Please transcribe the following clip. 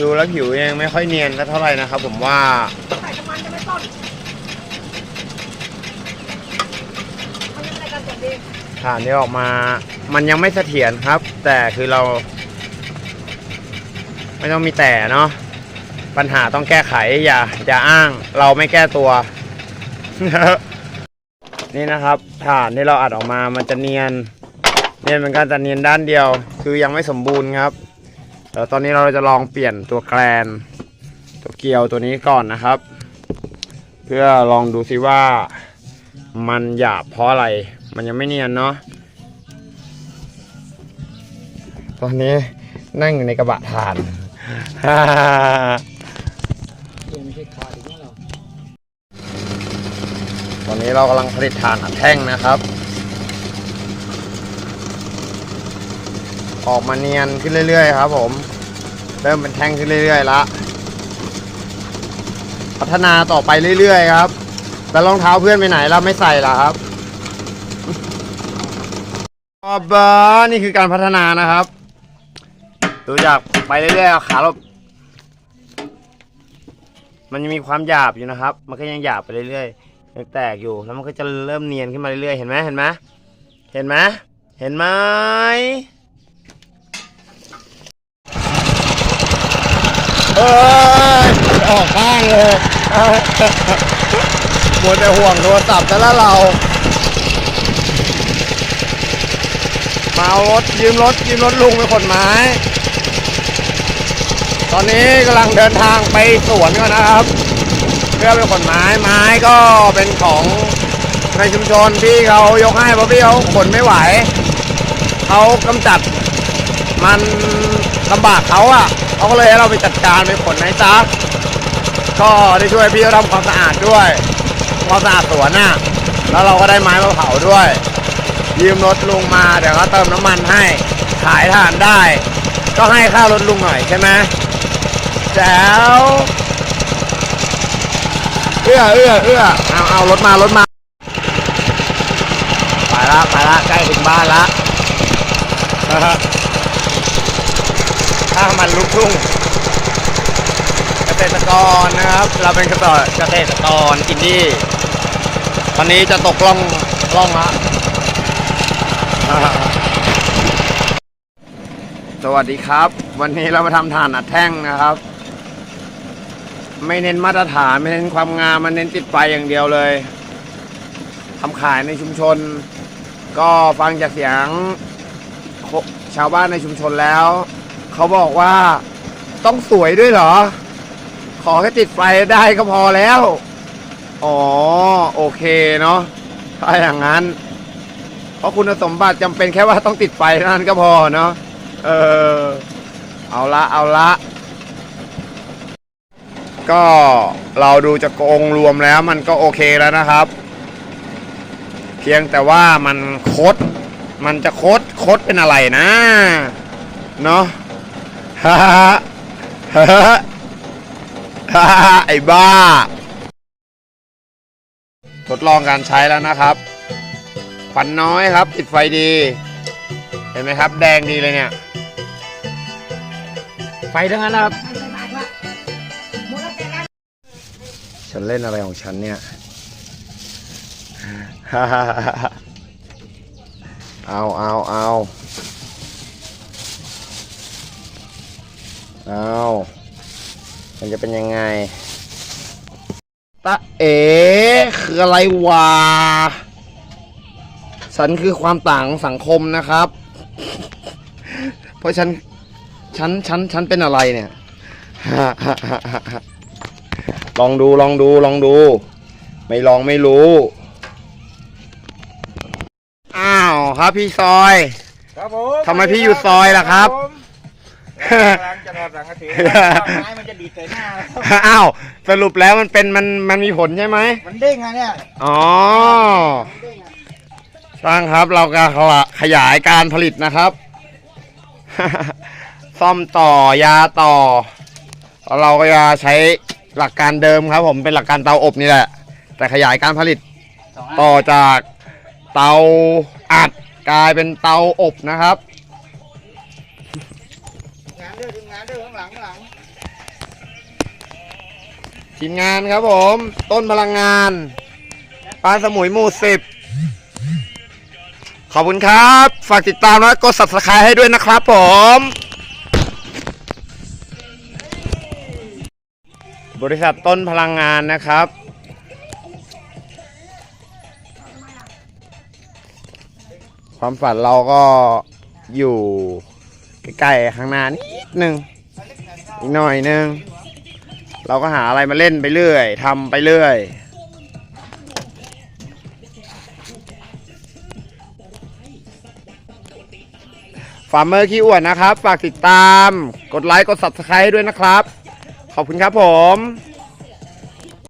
ดูแล้วผิวยังไม่ค่อยเนียนสักเท่าไหร่นะครับผมว่าใส่น้ำมันจะไม่ต้นมันยังไงกันส่วนดีฐานที่ออกมา มันยังไม่เสถียรครับ แต่คือเรา ไม่ต้องมีแต่เนาะปัญหาต้องแก้ไขอย่าอย่าอ้างเราไม่แก้ตัว นี่นะครับ ฐานที่เราอัดออกมามันจะเนียน เนียนเหมือนกันแต่เนียนด้านเดียว คือยังไม่สมบูรณ์ครับ เดี๋ยวตอนนี้เราจะลองเปลี่ยนตัวแกลนตัวเกลียวตัวนี้ก่อนนะครับ เพื่อลองดูซิว่ามันหยาบเพราะอะไร มันยังไม่เนียนเนาะตอนนี้นั่งอยู่ในกระบะถ่านตอนนี้เรากำลังผลิตถ่านอัดแท่งนะครับ ออกมาเนียนขึ้นเรื่อยๆครับผม เริ่มเป็นแท่งขึ้นเรื่อยๆละพัฒนาต่อไปเรื่อยๆครับ แล้วรองเท้าเพื่อนไปไหนเราไม่ใส่ละครับอ๋อเบอร์นี่คือการพัฒนานะครับ ดูจากไปเรื่อยๆเอาขามันยังมีความหยาบอยู่นะครับ มันก็ยังหยาบไปเรื่อยๆยังแตกอยู่ แล้วมันก็จะเริ่มเนียนขึ้นมาเรื่อยๆ เห็นไหมเห็นไหมเห็นไหมเห็นไหม เอ้ยออกข้างเลยมัวแต่ห่วงโทรศัพท์แต่ละเรา มาเอารถยืมรถยืมรถลุงไปขนไม้ ตอนนี้กำลังเดินทางไปสวนก่อนนะครับ เพื่อไปขนไม้ไม้ก็เป็นของในชุมชนที่เขายกให้เพราะพี่เขาขนไม่ไหว เขากำจัด มันลำบากเขาอะเขาก็เลยให้เราไปจัดการไปขนให้จ้าก็ได้ช่วยพี่เขาทำความสะอาดด้วยความสะอาดสวนน่ะแล้วเราก็ได้ไม้มาเผาด้วย ยืมรถลุงมาเดี๋ยวก็เติมน้ำมันให้ขายทานได้ ก็ให้ค่ารถลุงหน่อยใช่ไหมแจ๋วเอื้อเอื้อเอื้อเอาเอารถมารถมาไปละไปละใกล้ถึงบ้านละ ถ้ามันลุกทุ่งเกษตรกรนะครับ เราเป็นเกษตรเกษตรกรอินดี้ตอนนี้จะตกล่องล่องละสวัสดีครับ วันนี้เรามาทำฐานอัดแท่งนะครับ ไม่เน้นมาตรฐานไม่เน้นความงามมันเน้นติดไฟอย่างเดียวเลยทำขายในชุมชน ก็ฟังจากเสียงชาวบ้านในชุมชนแล้ว เขาบอกว่าต้องสวยด้วยเหรอ ขอแค่ติดไฟได้ก็พอแล้ว อ๋อ โอเคเนาะถ้าอย่างนั้น เพราะคุณสมบัติจำเป็นแค่ว่าต้องติดไฟเท่านั้นก็พอเนาะเออ เอาละเอาละก็เราดูจากองค์รวมแล้วมันก็โอเคแล้วนะครับ เพียงแต่ว่ามันคด มันจะคดคดเป็นอะไรนะ เนาะ ฮ่าฮ่าฮ่าฮ่าไอ้บ้า ทดลองการใช้แล้วนะครับควันน้อยครับ ติดไฟดี เห็นไหมครับ แดงดีเลยเนี่ย ไฟทั้งนั้นนะครับ ฉันเล่นอะไรของฉันเนี่ย เอาเอาเอา เอามันจะเป็นยังไงตะเอ๋คืออะไรวะฉันคือความต่างของสังคมนะครับ เพราะฉัน ฉัน ฉัน ฉันเป็นอะไรเนี่ย ลองดูลองดูลองดู ไม่ลองไม่รู้ อ้าวครับพี่ซอย ครับผมทำไมพี่อยู่ซอยล่ะครับกำ ลังจะถอดสังกะสีไม้มันจะดีดใส่หน้าแล้วอ้าวสรุปแล้วมันเป็นมันมันมีผลใช่ไหมมันเด้งอะเนี่ยอ๋อมันเด้งอะช่างครับเราก็ขยายการผลิตนะครับ ซ่อมต่อยาต่อแล้วเราก็จะใช้หลักการเดิมครับ ผมเป็นหลักการเตาอบนี่แหละ แต่ขยายการผลิตสองอันต่อจากเตาอัดกลายเป็นเตาอบนะครับงาน ด้วยทีมงานด้วยข้างหลังข้างหลังทีมงานครับผม ต้นพลังงานปลาสมุยหมู่สิบขอบคุณครับ ฝากติดตามและกด subscribe ให้ด้วยนะครับผม บริษัทต้นพลังงานนะครับ ความฝันเราก็อยู่ ใกล้ๆข้างหน้านิดนึงอีกหน่อยนึง เราก็หาอะไรมาเล่นไปเรื่อยทำไปเรื่อยฟาร์มเมอร์ขี้อ้วนนะครับ ฝากติดตาม กดไลค์ กด subscribe ด้วยนะครับ ขอบคุณครับผม